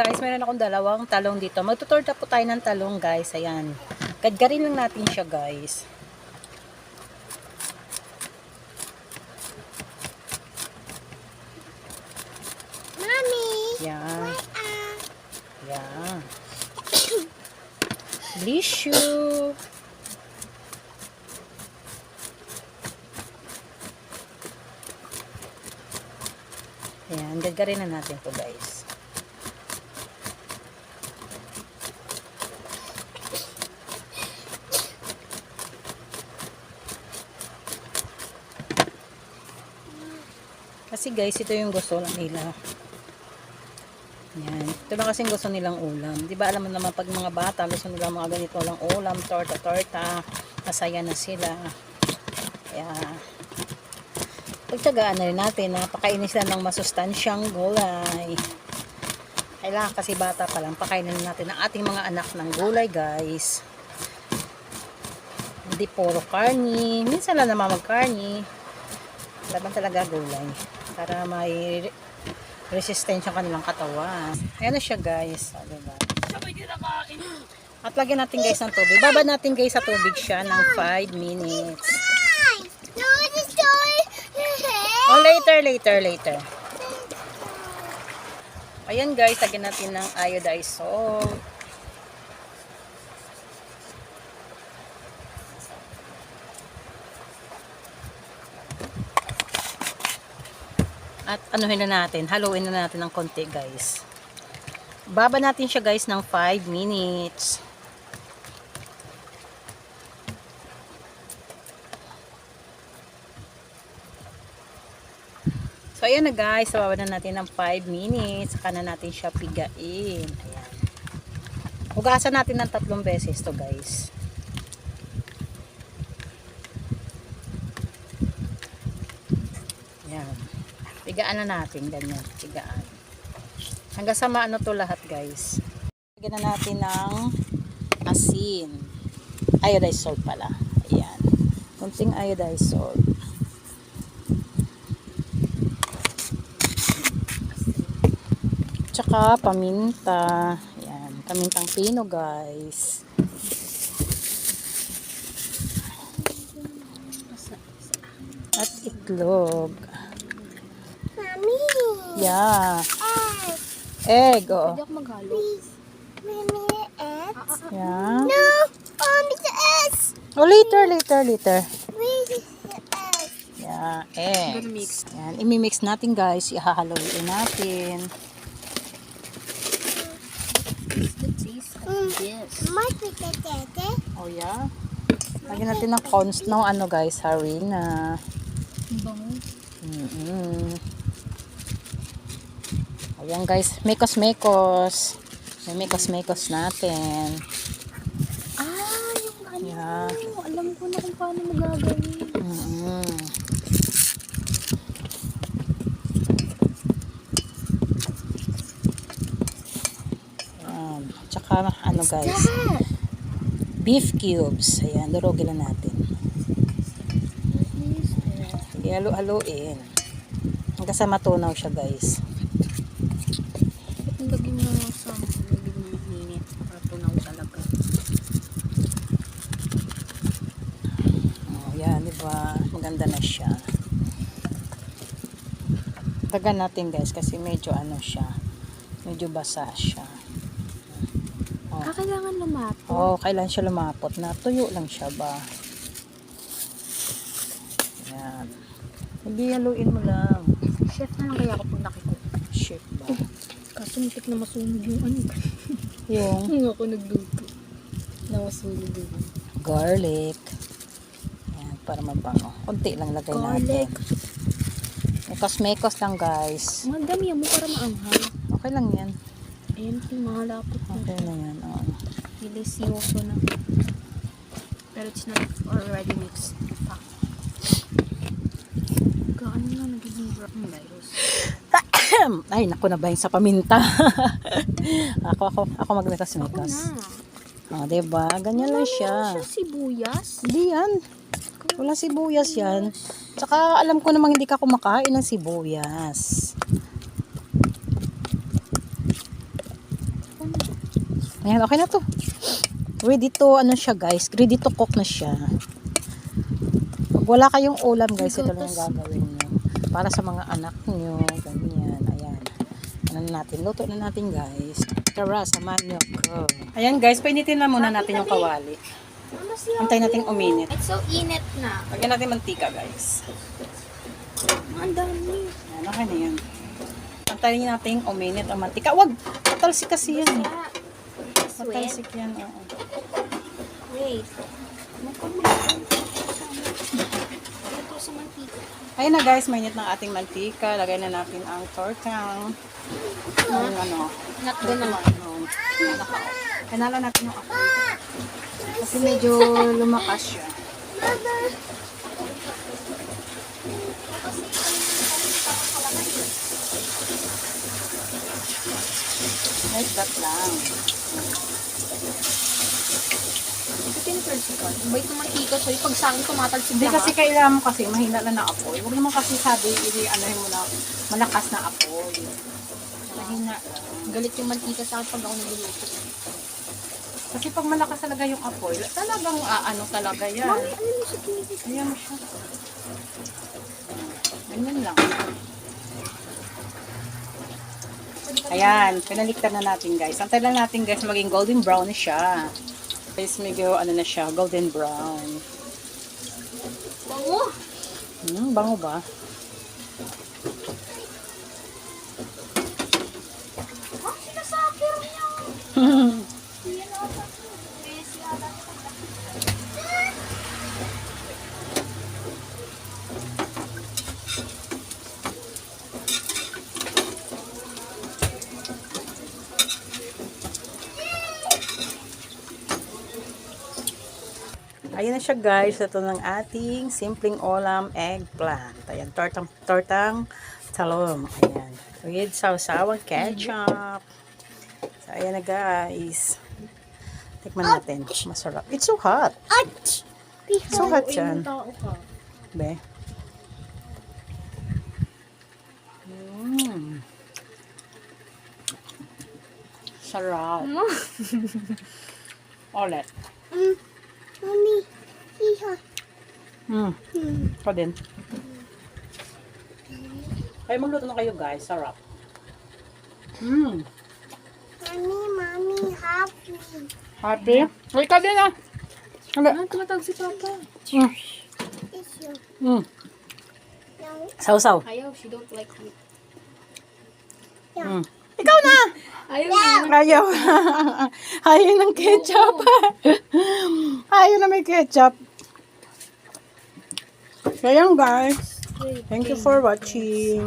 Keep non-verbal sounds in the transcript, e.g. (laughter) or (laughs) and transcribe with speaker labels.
Speaker 1: guys, meron akong dalawang talong dito. Magtutorta po tayo ng talong guys. Ayan. Gadgarin lang natin siya guys.
Speaker 2: Mommy.
Speaker 1: Yan.
Speaker 2: Ah.
Speaker 1: Yan. Bless you. Ayan, gadgarin na natin to guys. Kasi guys, ito yung gusto lang nila. Yan. Ito lang kasing gusto nilang ulam. Di ba alam mo naman pag mga bata, gusto nila mga ganito lang ulam, torta-torta, masaya na sila. Kaya, pagtsagaan na rin natin na pakainin sila ng masustansyang gulay. Kailangan kasi bata pa lang, pakainin natin ang ating mga anak ng gulay guys. Hindi puro karni. Minsan lang naman mag-karni. Laban talaga gulay. Para may resistensya ang kanilang katawan. Ayan na siya guys. O, diba? At lagyan natin guys ng tubig. Babad natin guys sa tubig siya ng 5 minutes. O later, later, later. Ayan guys, lagyan natin ng iodized salt. At anuhin na natin, haluin na natin ng konti guys. Baba natin siya guys ng 5 minutes. So, ayan na guys. Sabawa na natin ng 5 minutes. Saka na natin siya pigain. Ayan. Hugasan natin ng tatlong beses to guys. Ayan. Pigaan na natin. Ganyan. Pigaan. Hanggang sa maano to lahat guys. Lagyan na natin ng asin. Iodized salt pala. Ayan. Kunting iodized salt. Tsaka paminta. Ayan, pamintang pino guys. At itlog. Yeah.
Speaker 2: Egg.
Speaker 1: Egg, oh.
Speaker 3: Hindi ako maghalo.
Speaker 2: Please. Mommy, eggs.
Speaker 1: Yeah.
Speaker 2: No. Oh, Mr. S.
Speaker 1: Oh, later, later, later.
Speaker 2: Where's the S?
Speaker 1: Yeah, egg.
Speaker 3: Gonna mix.
Speaker 1: Yan, imimix natin guys. Ihahaloyin natin.
Speaker 3: The
Speaker 2: dede.
Speaker 1: Oh, yeah. Lagyan natin ng cons ng ano guys, harina.
Speaker 3: Ang bango.
Speaker 1: Mm-mm. Ayan guys, mekos-mekos. May mekos-mekos natin.
Speaker 3: Ah, yung ano.
Speaker 1: Yeah.
Speaker 3: Alam ko na kung paano magagawin.
Speaker 1: Mm-mm. Ayan. Tsaka ano guys, beef cubes. Ayan, durugin lang natin. Sige, halo-haloin. Hanggang sa matunaw siya guys.
Speaker 3: Lagyan mo sa lagyan mo ng minute para tunaw talaga.
Speaker 1: Oh, yan, di ba? Maganda na siya. Tagan natin guys kasi medyo ano siya. Medyo basa siya. Oh.
Speaker 3: Ah, kailangan lumapo.
Speaker 1: Oh, kailan siya lumapot na? Tuyo lang siya ba? Yan. Hindi haluin mo lang.
Speaker 3: Chef na lang kaya ako pag nakikuha.
Speaker 1: Shit ba?
Speaker 3: Kaso muntik na masunog yung ano.
Speaker 1: Yung
Speaker 3: Yung ako nagluto. Nawasunog yung
Speaker 1: garlic. Yan, para mabango. Kunti lang lagay natin.
Speaker 3: garlic.
Speaker 1: Mekos-mekos lang guys.
Speaker 3: Madami mo para maanghang.
Speaker 1: Okay lang yan.
Speaker 3: Ayan yung mga lapot na.
Speaker 1: Okay na yan. Oh.
Speaker 3: Delicioso na. Pero it's not already mixed. Pa. Gaano na nagiging brown guys.
Speaker 1: Ay, naku na ba yung sa paminta? (laughs) ako, ako, ako magmekos-mekos.
Speaker 3: na.
Speaker 1: Oh, diba? Ganyan lang siya.
Speaker 3: Siya sibuyas.
Speaker 1: Hindi yan. Wala sibuyas yan. Tsaka alam ko namang hindi ka kumakain ng sibuyas. Ayan, okay na to. Ready to, ano siya guys, ready to cook na siya. Pag wala kayong ulam guys, ito lang yung gagawin nyo. Para sa mga anak nyo, ganyan. Ano na natin, luto na natin guys. Tara, samahan nyo ko. Ayan guys, painitin na muna natin yung kawali. Antayin natin uminit.
Speaker 3: It's so init na.
Speaker 1: Lagyan natin mantika guys.
Speaker 3: Ang dami.
Speaker 1: Ayan, okay na yan. Antayin natin uminit ang mantika. Wag! Patalsik kasi yan eh. Patalsik yan, oo.
Speaker 3: Wait. Mantika.
Speaker 1: Ayun na guys, mainit ng ating mantika. Lagay na natin ang tortang. Yung ano.
Speaker 3: Not gonna.
Speaker 1: ano, Kanala natin yung apoy. Kasi medyo lumakas siya. Like that lang.
Speaker 3: Ito yung. Wait ng mantika. So, pag sa akin tumatalsik
Speaker 1: Hindi
Speaker 3: lahat.
Speaker 1: kasi kailangan mo kasi mahina lang na apoy. Huwag naman kasi sabi, ili ano mo na malakas na apoy. Mahina.
Speaker 3: Galit yung mantika sa akin pag ako nagluluto.
Speaker 1: Kasi pag malakas talaga yung apoy, talagang aano talaga yan.
Speaker 3: Mami, ano yung sa kinigit?
Speaker 1: Kaya mo siya. Ganyan lang. Ayan, pinaliktad na natin guys. Antay lang natin guys maging golden brown na siya. Guys, medyo ano na siya, golden brown.
Speaker 3: Bango!
Speaker 1: Hmm, bango ba?
Speaker 3: Ah, sinasakir niya. (laughs)
Speaker 1: Ayan na siya guys. Ito ng ating simpleng olam eggplant. Ayan, tortang, tortang talong. Ayan. With sawsawang ketchup. So, ayan na guys. Tikman natin. Masarap. It's so hot. So hot yan. Be. Mm. Sarap. (laughs) Ulit.
Speaker 2: Mm. Mommy, hiha.
Speaker 1: Mm.
Speaker 2: Hmm.
Speaker 1: Ako din. Kayo magluto na kayo guys. Sarap. Mm.
Speaker 2: Mommy, mommy, happy.
Speaker 1: Happy? Uy, ka din ah. Hindi.
Speaker 3: Ah, tumatawag si Papa.
Speaker 1: Mm.
Speaker 2: It's you.
Speaker 1: Mm.
Speaker 2: No.
Speaker 1: Sausaw.
Speaker 3: Ayaw, she don't like it.
Speaker 1: Mm. Ikaw na!
Speaker 3: Ayaw yeah.
Speaker 1: Ayaw. (laughs) Ayaw ng ketchup. (laughs) Ayaw na may ketchup. So, yan guys. Thank you for watching.